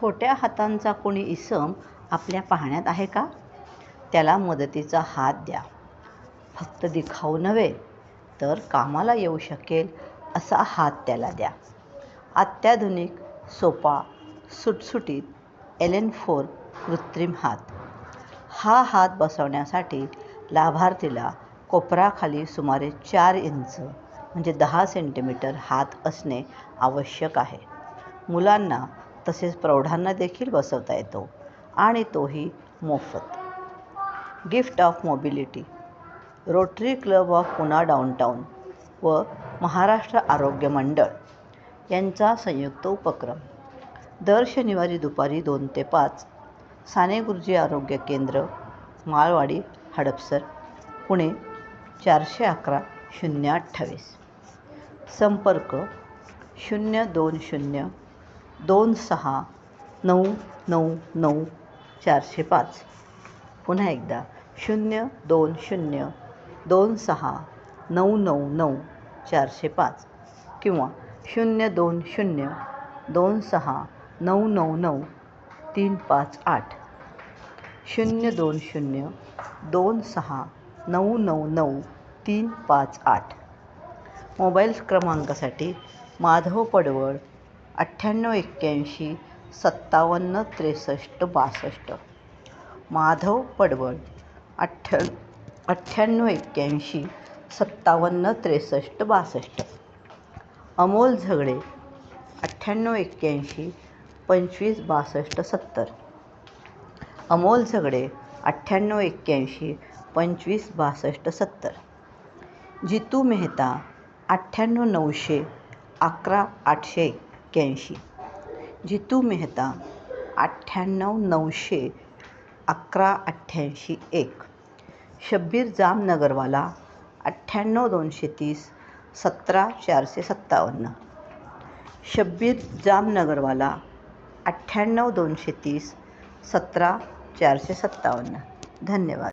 थोट्या हातांचा कोणी इसम आपल्या पाहण्यात आहे का? त्याला मदतीचा हात द्या. फक्त दिखाऊ नव्हे तर कामाला येऊ शकेल असा हात त्याला द्या. अत्याधुनिक सोपा सुटसुटीत एलेन फोर कृत्रिम हात. हा हात बसवण्यासाठी लाभार्थीला कोपराखाली सुमारे चार इंच म्हणजे दहा सेंटीमीटर हात असणे आवश्यक आहे. मुलांना तसेच प्रौढांना देखील बसवता येतो आणि तोही मोफत. Gift of mobility rotary club of Poona downtown व महाराष्ट्र आरोग्य मंडळ यांचा संयुक्त उपक्रम. दर शनिवारी दुपारी दोन ते पाच साने गुरुजी आरोग्य केंद्र माळवाडी हडपसर पुणे चारशे अकरा शून्य अठ्ठावीस. संपर्क शून्य दोन शून्य दोन सहा नऊ नऊ नऊ चारशे पाच. पुन्हा एकदा शून्य दोन शून्य दोन सहा नऊ नऊ नऊ चारशे पाच किंवा शून्य दोन शून्य दोन सहा नऊ नऊ नऊ तीन पाच आठ. शून्य दोन शून्य दोन सहा नऊ नऊ नऊ तीन पाच आठ. मोबाईल क्रमांकासाठी माधव पडवळ अठ्ठ्याण्णव एक्क्याऐंशी सत्तावन्न त्रेसष्ट बासष्ट. माधव पडवळ अठ्ठ्या अठ्ठ्याण्णव एक्क्याऐंशी सत्तावन्न त्रेसष्ट बासष्ट. अमोल झगडे अठ्ठ्याण्णव एक्क्याऐंशी पंचवीस बासष्ट सत्तर. अमोल झगडे अठ्ठ्याण्णव एक्क्याऐंशी पंचवीस बासष्ट सत्तर. जितू मेहता अठ्ठ्याण्णव नऊशे अकरा आठशे एक्क्याऐंशी. जितू मेहता, अठ्ठ्याण्णव नऊशे अकरा अठ्ठ्याऐंशी एक. शब्बीर जामनगरवाला अठ्ठ्याण्णव दोनशे तीस, सतरा चारशे सत्तावन्न. शब्बीर जामनगरवाला अठ्ठ्याण्णव दोनशे तीस, सतरा चारशे सत्तावन्न. धन्यवाद.